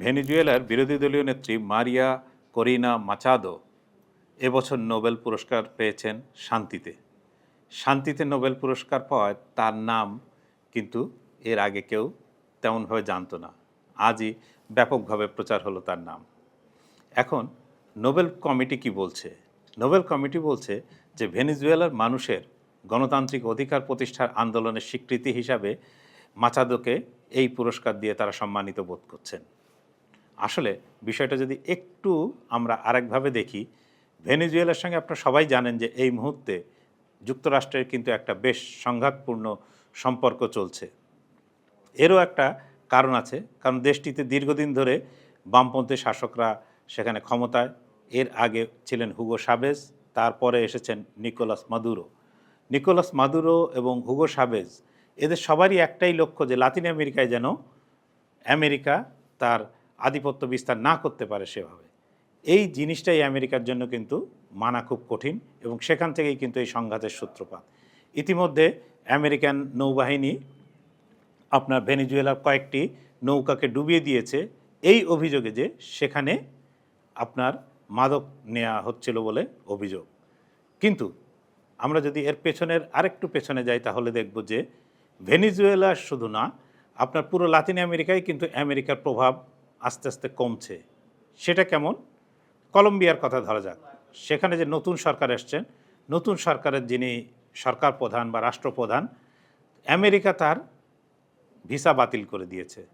ভেনিজুয়েলার বিরোধী দলীয় নেত্রী মারিয়া করিনা মাচাদো এবছর নোবেল পুরস্কার পেয়েছেন শান্তিতে। শান্তিতে নোবেল পুরস্কার পাওয়ায় তার নাম কিন্তু এর আগে কেউ তেমনভাবে জানতো না। আজই ব্যাপকভাবে প্রচার হলো তার নাম। এখন নোবেল কমিটি কি বলছে? নোবেল কমিটি বলছে যে ভেনিজুয়েলার মানুষের গণতান্ত্রিক অধিকার প্রতিষ্ঠার আন্দোলনের স্বীকৃতি হিসাবে মাচাদোকে এই পুরস্কার দিয়ে তারা সম্মানিত বোধ করছেন। আসলে বিষয়টা যদি একটু আমরা আরেকভাবে দেখি, ভেনেজুয়েলার সঙ্গে আপনারা সবাই জানেন যে এই মুহূর্তে যুক্তরাষ্ট্রের কিন্তু একটা বেশ সংঘাতপূর্ণ সম্পর্ক চলছে। এরও একটা কারণ আছে, কারণ দেশটিতে দীর্ঘদিন ধরে বামপন্থী শাসকরা সেখানে ক্ষমতায়। এর আগে ছিলেন হুগো সাবেজ, তারপরে এসেছেন নিকোলাস মাদুরো। নিকোলাস মাদুরো এবং হুগো সাবেজ এদের সবারই একটাই লক্ষ্য যে লাতিন আমেরিকায় যেন আমেরিকা তার আধিপত্য বিস্তার না করতে পারে সেভাবে। এই জিনিসটাই আমেরিকার জন্য কিন্তু মানা খুব কঠিন এবং সেখান থেকেই কিন্তু এই সংঘাতের সূত্রপাত। ইতিমধ্যে আমেরিকান নৌবাহিনী আপনার ভেনিজুয়েলার কয়েকটি নৌকাকে ডুবিয়ে দিয়েছে এই অভিযোগে যে সেখানে আপনার মাদক নেওয়া হচ্ছিল বলে অভিযোগ। কিন্তু আমরা যদি এর পেছনের আরেকটু পেছনে যাই তাহলে দেখব যে ভেনিজুয়েলা শুধু না, আপনার পুরো লাতিন আমেরিকায় কিন্তু আমেরিকার প্রভাব আস্তে আস্তে কমছে। সেটা কেমন? কলম্বিয়ার কথা ধরা যাক। সেখানে যে নতুন সরকার এসছেন, নতুন সরকারের যিনি সরকার প্রধান বা রাষ্ট্রপ্রধান, আমেরিকা তার ভিসা বাতিল করে দিয়েছে।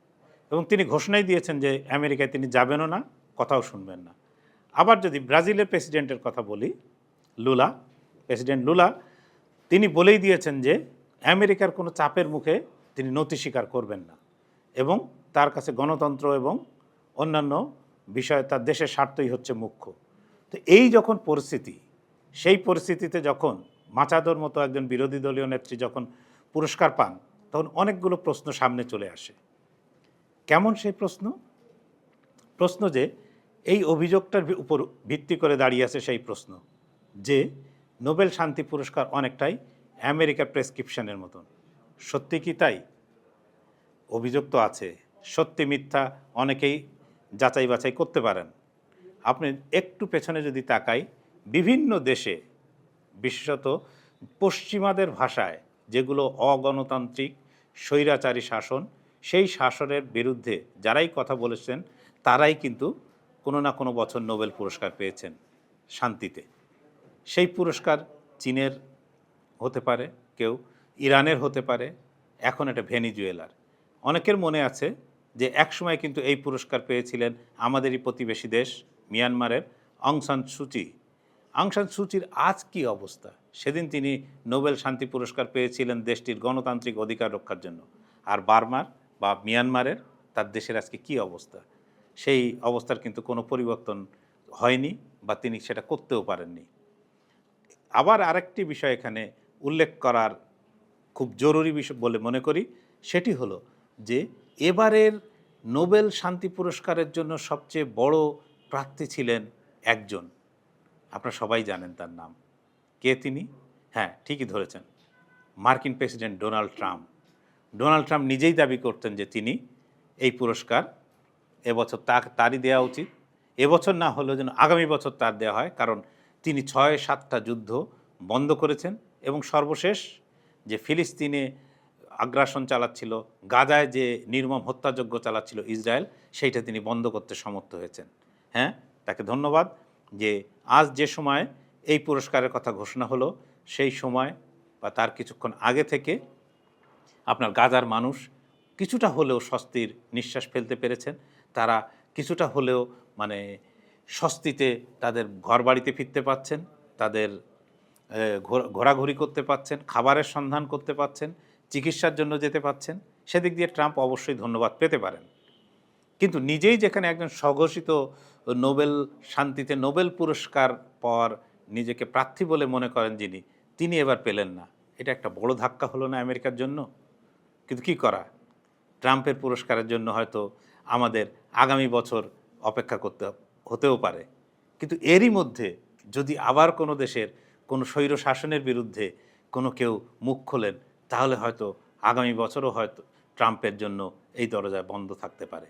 এবং তিনি ঘোষণাই দিয়েছেন যে আমেরিকায় তিনি যাবেনও না, কথাও শুনবেন না। আবার যদি ব্রাজিলের প্রেসিডেন্টের কথা বলি, লুলা, প্রেসিডেন্ট লুলা, তিনি বলেই দিয়েছেন যে আমেরিকার কোনো চাপের মুখে তিনি নতি স্বীকার করবেন না। এবং তার কাছে গণতন্ত্র এবং অন্যান্য বিষয়ে তার দেশের স্বার্থই হচ্ছে মুখ্য। তো এই যখন পরিস্থিতি, সেই পরিস্থিতিতে যখন মাচাদোর মতো একজন বিরোধী দলীয় নেত্রী যখন পুরস্কার পান, তখন অনেকগুলো প্রশ্ন সামনে চলে আসে। কেমন সেই প্রশ্ন? প্রশ্ন যে, এই অভিযোগটার উপর ভিত্তি করে দাঁড়িয়ে আছে সেই প্রশ্ন যে, নোবেল শান্তি পুরস্কার অনেকটাই আমেরিকার প্রেসক্রিপশনের মতন। সত্যি কি তাই? অভিযোগ তো আছে। সত্যি মিথ্যা অনেকেই যাচাই বাছাই করতে পারেন। আপনি একটু পেছনে যদি তাকাই, বিভিন্ন দেশে, বিশেষত পশ্চিমাদের ভাষায় যেগুলো অগণতান্ত্রিক স্বৈরাচারী শাসন, সেই শাসনের বিরুদ্ধে যারাই কথা বলেছেন, তারাই কিন্তু কোনো না কোনো বছর নোবেল পুরস্কার পেয়েছেন শান্তিতে। সেই পুরস্কার চীনের হতে পারে, কেউ ইরানের হতে পারে, এখন এটা ভেনিজুয়েলার। অনেকের মনে আছে যে একসময় কিন্তু এই পুরস্কার পেয়েছিলেন আমাদেরই প্রতিবেশী দেশ মিয়ানমারের অংসান সুচি আংসান সুচির আজ কি অবস্থা? সেদিন তিনি নোবেল শান্তি পুরস্কার পেয়েছিলেন দেশটির গণতান্ত্রিক অধিকার রক্ষার জন্য। আর বার্মার বা মিয়ানমারের তার দেশের আজকে কি অবস্থা? সেই অবস্থার কিন্তু কোনো পরিবর্তন হয়নি বা তিনি সেটা করতেও পারেননি। আবার আরেকটি বিষয় এখানে উল্লেখ করার খুব জরুরি বিষয় বলে মনে করি, সেটি হলো যে এবারের নোবেল শান্তি পুরস্কারের জন্য সবচেয়ে বড় প্রার্থী ছিলেন একজন। আপনারা সবাই জানেন তার নাম। কে তিনি? হ্যাঁ ঠিকই ধরেছেন। মার্কিন president Donald Trump. Donald Trump নিজেই দাবি করতেন যে তিনি এই পুরস্কার এবছর তা তারই দেওয়া উচিত। এবছর না হলেও যেন আগামী বছর তার দেওয়া হয়, কারণ তিনি ছয় সাতটা যুদ্ধ বন্ধ করেছেন এবং সর্বশেষ যে ফিলিস্তিনে আগ্রাসন চালাচ্ছিল, গাজায় যে নির্মম হত্যাযজ্ঞ চালাচ্ছিল ইসরায়েল, সেইটা তিনি বন্ধ করতে সমর্থ হয়েছেন। হ্যাঁ? তাকে ধন্যবাদ যে আজ যে সময় এই পুরস্কারের কথা ঘোষণা হলো, সেই সময় বা তার কিছুক্ষণ আগে থেকে আপনার গাজার মানুষ কিছুটা হলেও স্বস্তির নিঃশ্বাস ফেলতে পেরেছেন। তারা কিছুটা হলেও মানে স্বস্তিতে তাদের ঘরবাড়িতে ফিরতে পাচ্ছেন, তাদের ঘোরাঘুরি করতে পাচ্ছেন, খাবারের সন্ধান করতে পাচ্ছেন। চিকিৎসার জন্য যেতে পাচ্ছেন, সেদিক দিয়ে ট্রাম্প অবশ্যই ধন্যবাদ পেতে পারেন। কিন্তু নিজেই যেখানে একজন স্বঘোষিত নোবেল, শান্তিতে নোবেল পুরস্কার পর নিজেকে প্রার্থী বলে মনে করেন যিনি, তিনি এবার পেলেন না। এটা একটা বড় ধাক্কা হলো না আমেরিকার জন্য? কিন্তু কি করা? ট্রাম্পের পুরস্কারের জন্য হয়তো আমাদের আগামী বছর অপেক্ষা করতে হতেও পারে। কিন্তু এরই মধ্যে যদি আবার কোনো দেশের কোনো স্বৈর শাসনের বিরুদ্ধে কোনো কেউ মুখ খোলেন তাহলে হয়তো আগামী বছরও হয়তো ট্রাম্পের জন্য এই দরজায় বন্ধ থাকতে পারে।